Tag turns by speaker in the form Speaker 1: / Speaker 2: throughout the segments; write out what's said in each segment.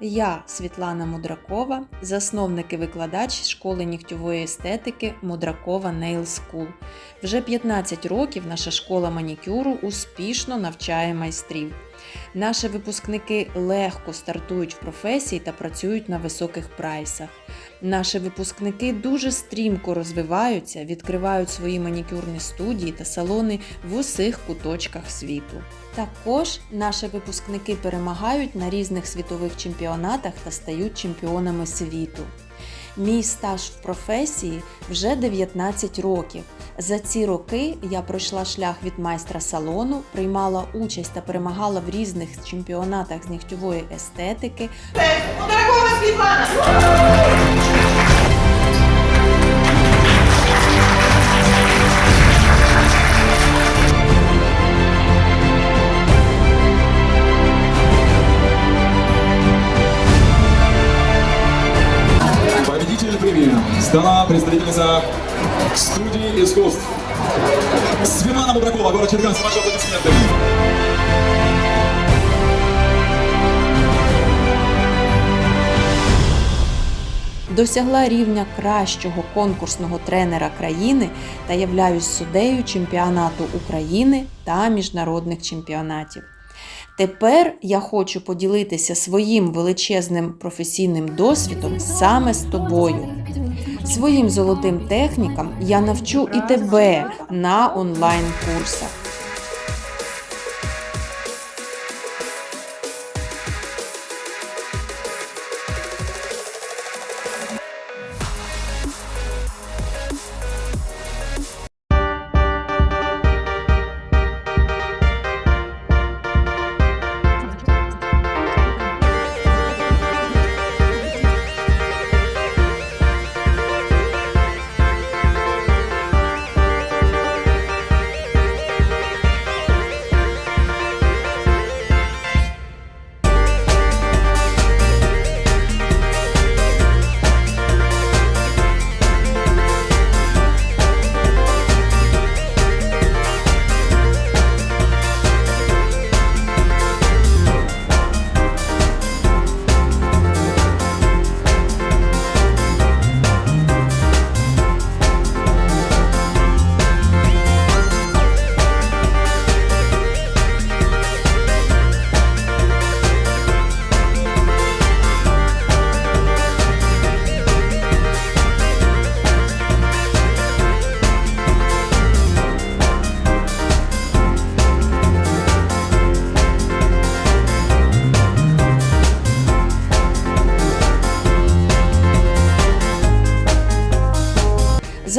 Speaker 1: Я Світлана Мудракова, засновник і викладач школи нігтьової естетики Мудракова Nail School. Вже 15 років наша школа манікюру успішно навчає майстрів. Наші випускники легко стартують в професії та працюють на високих прайсах. Наші випускники дуже стрімко розвиваються, відкривають свої манікюрні студії та салони в усіх куточках світу. Також наші випускники перемагають на різних світових чемпіонатах та стають чемпіонами світу. Мій стаж в професії вже 19 років. За ці роки я пройшла шлях від майстра салону, приймала участь та перемагала в різних чемпіонатах з нігтьової естетики,
Speaker 2: Дорогого Світлана!
Speaker 3: Стала представительница студии искусств. Светлана Мудракова, город Черкассы, ваши аплодисменты.
Speaker 1: досягла рівня кращого конкурсного тренера країни та являюсь суддею чемпіонату України та міжнародних чемпіонатів. Тепер я хочу поділитися своїм величезним професійним досвідом саме з тобою. Своїм золотим технікам я навчу і тебе на онлайн-курсах.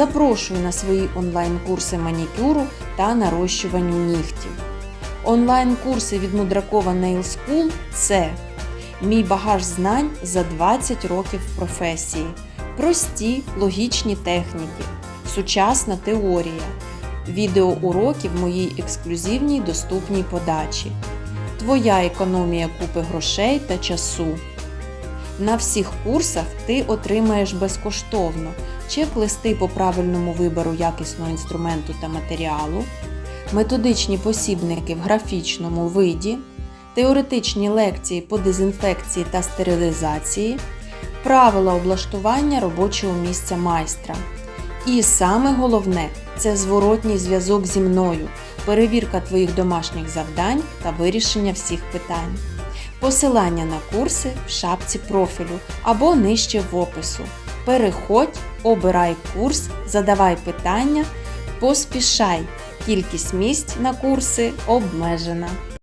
Speaker 1: Запрошую на свої онлайн-курси манікюру та нарощуванню нігтів. Онлайн-курси від Мудракова Nail School – це мій багаж знань за 20 років професії, прості логічні техніки, сучасна теорія, відеоуроки в моїй ексклюзивній доступній подачі, твоя економія купи грошей та часу. На всіх курсах ти отримаєш безкоштовно чек-листи по правильному вибору якісного інструменту та матеріалу, методичні посібники в графічному виді, теоретичні лекції по дезінфекції та стерилізації, правила облаштування робочого місця майстра. І саме головне це зворотній зв'язок зі мною, перевірка твоїх домашніх завдань та вирішення всіх питань. Посилання на курси в шапці профілю або нижче в опису. Переходь, обирай курс, задавай питання, поспішай. Кількість місць на курси обмежена.